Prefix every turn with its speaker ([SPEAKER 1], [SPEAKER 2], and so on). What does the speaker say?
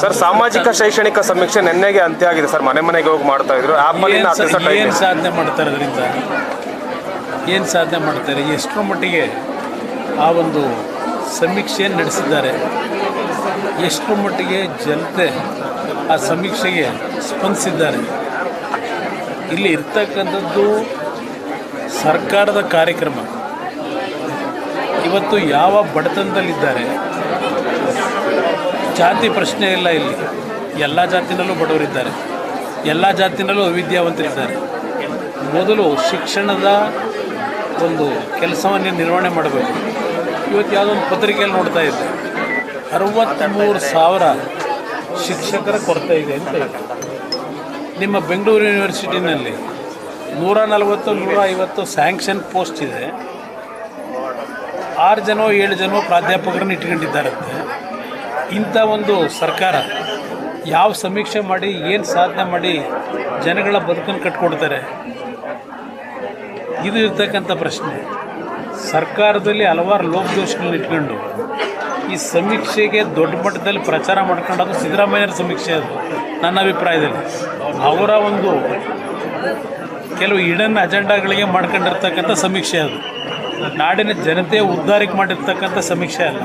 [SPEAKER 1] Sir ಸಾಮಾಜಿಕ ಶೈಕ್ಷಣಿಕ ಸಮೀಕ್ಷೆ ನಿನ್ನೆಗೆ ಅಂತ್ಯ ಆಗಿದೆ ಸರ್ ಮನೆ ಮನೆಗೆ ಹೋಗಿ ಮಾಡ್ತಾ ಇದ್ರು.
[SPEAKER 2] ಏನು ಸಾಧನೆ ಮಾಡ್ತಾರೆ ಅದರಿಂದ? ಏನು ಸಾಧನೆ ಮಾಡ್ತಾರೆ? ಎಷ್ಟರ ಮಟ್ಟಿಗೆ ಆ ಒಂದು ಸಮೀಕ್ಷೆಯನ್ನು ನಡೆಸಿದ್ದಾರೆ. ಎಷ್ಟರ ಮಟ್ಟಿಗೆ ಜನತೆ ಆ ಸಮೀಕ್ಷೆಗೆ ಸ್ಪಂದಿಸಿದ್ದಾರೆ. ಇಲ್ಲಿ ಇರ್ತಕ್ಕಂಥದ್ದು ಸರ್ಕಾರದ ಕಾರ್ಯಕ್ರಮ. ಇವತ್ತು ಯಾವ ಬಡತನದಲ್ಲಿದ್ದಾರೆ? ಜಾತಿ ಪ್ರಶ್ನೆ ಇಲ್ಲ ಇಲ್ಲಿ. ಎಲ್ಲ ಜಾತಿನಲ್ಲೂ ಬಡವರಿದ್ದಾರೆ. ಎಲ್ಲ ಜಾತಿನಲ್ಲೂ ಅವಿದ್ಯಾವಂತರಿದ್ದಾರೆ. ಮೊದಲು ಶಿಕ್ಷಣದ ಒಂದು ಕೆಲಸವನ್ನು ನಿರ್ವಹಣೆ ಮಾಡಬೇಕು. ಇವತ್ತು ಯಾವುದೋ ಒಂದು ಪತ್ರಿಕೆಯಲ್ಲಿ ನೋಡ್ತಾ ಇದ್ದೆ. ಅರವತ್ತ್ಮೂರು ಸಾವಿರ ಶಿಕ್ಷಕರ ಕೊರತೆ ಇದೆ ಅಂತ ನಿಮ್ಮ ಬೆಂಗಳೂರು ಯೂನಿವರ್ಸಿಟಿನಲ್ಲಿ ನೂರ ನಲವತ್ತು, ನೂರ ಐವತ್ತು ಸ್ಯಾಂಕ್ಷನ್ ಪೋಸ್ಟ್ ಇದೆ. ಆರು ಜನ, ಏಳು ಜನ ಪ್ರಾಧ್ಯಾಪಕರನ್ನು ಇಟ್ಕೊಂಡಿದ್ದಾರಂತೆ. ಇಂಥ ಒಂದು ಸರ್ಕಾರ ಯಾವ ಸಮೀಕ್ಷೆ ಮಾಡಿ, ಏನು ಸಾಧನೆ ಮಾಡಿ ಜನಗಳ ಬದುಕನ್ನು ಕಟ್ಕೊಡ್ತಾರೆ? ಇದು ಇರ್ತಕ್ಕಂಥ ಪ್ರಶ್ನೆ. ಸರ್ಕಾರದಲ್ಲಿ ಹಲವಾರು ಲೋಪದೋಷಗಳನ್ನ ಇಟ್ಕೊಂಡು ಈ ಸಮೀಕ್ಷೆಗೆ ದೊಡ್ಡ ಮಟ್ಟದಲ್ಲಿ ಪ್ರಚಾರ ಮಾಡ್ಕೊಂಡು ಅದು ಸಿದ್ದರಾಮಯ್ಯರ ಸಮೀಕ್ಷೆ ಅದು, ನನ್ನ ಅಭಿಪ್ರಾಯದಲ್ಲಿ. ಅವರ ಒಂದು ಕೆಲವು ಇಡನ್ ಅಜೆಂಡಾಗಳಿಗೆ ಮಾಡ್ಕೊಂಡಿರ್ತಕ್ಕಂಥ ಸಮೀಕ್ಷೆ ಅದು. ನಾಡಿನ ಜನತೆ ಉದ್ಧಾರಕ್ಕೆ ಮಾಡಿರ್ತಕ್ಕಂಥ ಸಮೀಕ್ಷೆ ಅಲ್ಲ